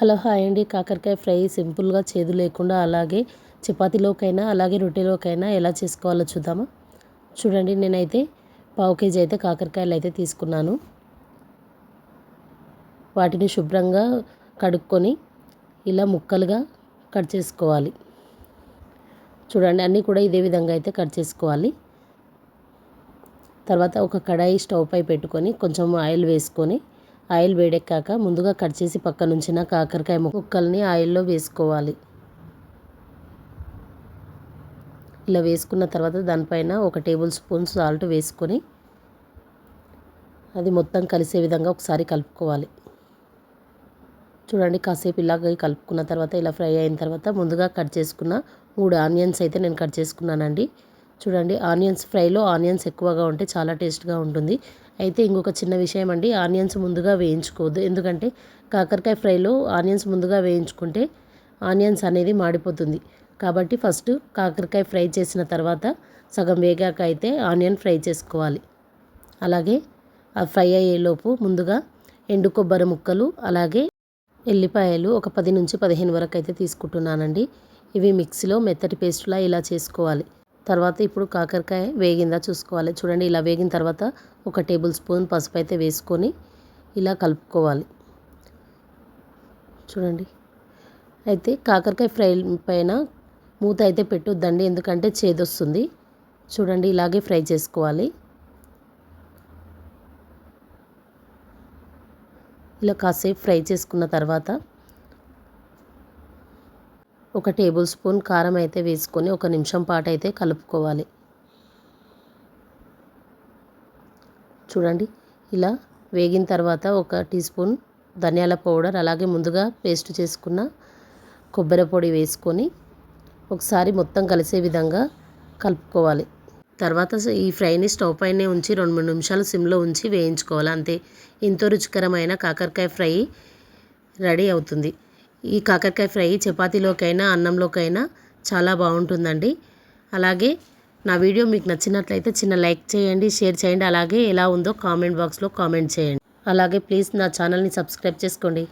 Hello hi అండి. కాకరకాయ fry సింపుల్గా చేదు లేకుండా అలాగే చపాతీలోకైనా అలాగే రొట్టెలోకైనా ఎలా చేసుకోవాలో చూద్దామా? చూడండి నేనైతే పావు కేజీ అయితే కాకరకాయలు అయితే తీసుకున్నాను. వాటిని శుభ్రంగా కడుక్కొని ఇలా ముక్కలుగా కట్ చేసుకోవాలి. చూడండి అన్నీ కూడా ఇదే విధంగా అయితే కట్ చేసుకోవాలి. తర్వాత ఒక కడాయి స్టవ్ పై పెట్టుకొని కొంచెం ఆయిల్ వేసుకొని ఆయిల్ వేడెక్కాక ముందుగా కట్ చేసి పక్కన ఉంచిన కాకరకాయ ముక్కల్ని ఆయిల్లో వేసుకోవాలి. ఇలా వేసుకున్న తర్వాత దానిపైన ఒక టేబుల్ స్పూన్ సాల్ట్ వేసుకొని అది మొత్తం కలిసే విధంగా ఒకసారి కలుపుకోవాలి. చూడండి కాసేపు ఇలాగ కలుపుకున్న తర్వాత ఇలా ఫ్రై అయిన తర్వాత ముందుగా కట్ చేసుకున్న మూడు ఆనియన్స్ అయితే నేను కట్ చేసుకున్నానండి. చూడండి ఆనియన్స్ ఫ్రైలో ఆనియన్స్ ఎక్కువగా ఉంటే చాలా టేస్ట్గా ఉంటుంది. అయితే ఇంకొక చిన్న విషయం అండి ఆనియన్స్ ముందుగా వేయించుకోవద్దు. ఎందుకంటే కాకరకాయ ఫ్రైలో ఆనియన్స్ ముందుగా వేయించుకుంటే ఆనియన్స్ అనేది మాడిపోతుంది. కాబట్టి ఫస్ట్ కాకరకాయ ఫ్రై చేసిన తర్వాత సగం వేగాక అయితే ఆనియన్ ఫ్రై చేసుకోవాలి. అలాగే ఆ ఫ్రై అయ్యేలోపు ముందుగా ఎండు కొబ్బరి ముక్కలు అలాగే ఎల్లిపాయలు ఒక పది నుంచి పదిహేను వరకు అయితే తీసుకుంటున్నానండి. ఇవి మిక్సీలో మెత్తటి పేస్ట్లా ఇలా చేసుకోవాలి. తర్వాత ఇప్పుడు కాకరకాయ వేగిందా చూసుకోవాలి. చూడండి ఇలా వేగిన తర్వాత ఒక టేబుల్ స్పూన్ పసుపు అయితే వేసుకొని ఇలా కలుపుకోవాలి. చూడండి అయితే కాకరకాయ ఫ్రై పైన మూత అయితే పెట్టొద్దండి ఎందుకంటే చేదొస్తుంది. చూడండి ఇలాగే ఫ్రై చేసుకోవాలి. ఇలా కాసేపు ఫ్రై చేసుకున్న తర్వాత ఒక టేబుల్ స్పూన్ కారం అయితే వేసుకొని ఒక నిమిషం పాటు అయితే కలుపుకోవాలి. చూడండి ఇలా వేగిన తర్వాత ఒక టీ స్పూన్ ధనియాల పౌడర్ అలాగే ముందుగా పేస్ట్ చేసుకున్న కొబ్బరి పొడి వేసుకొని ఒకసారి మొత్తం కలిసే విధంగా కలుపుకోవాలి. తర్వాత ఈ ఫ్రైని స్టవ్ పైనే ఉంచి రెండు మూడు నిమిషాలు సిమ్లో ఉంచి వేయించుకోవాలి. అంతే ఎంతో రుచికరమైన కాకరకాయ ఫ్రై రెడీ అవుతుంది. ఈ కాకరకాయ ఫ్రై చపాతీలోకైనా అన్నంలోకైనా చాలా బాగుంటుందండి. అలాగే నా వీడియో మీకు నచ్చినట్లయితే చిన్న లైక్ చేయండి షేర్ చేయండి. అలాగే ఎలా ఉందో కామెంట్ బాక్స్లో కామెంట్ చేయండి. అలాగే ప్లీజ్ నా ఛానల్ని సబ్స్క్రైబ్ చేసుకోండి.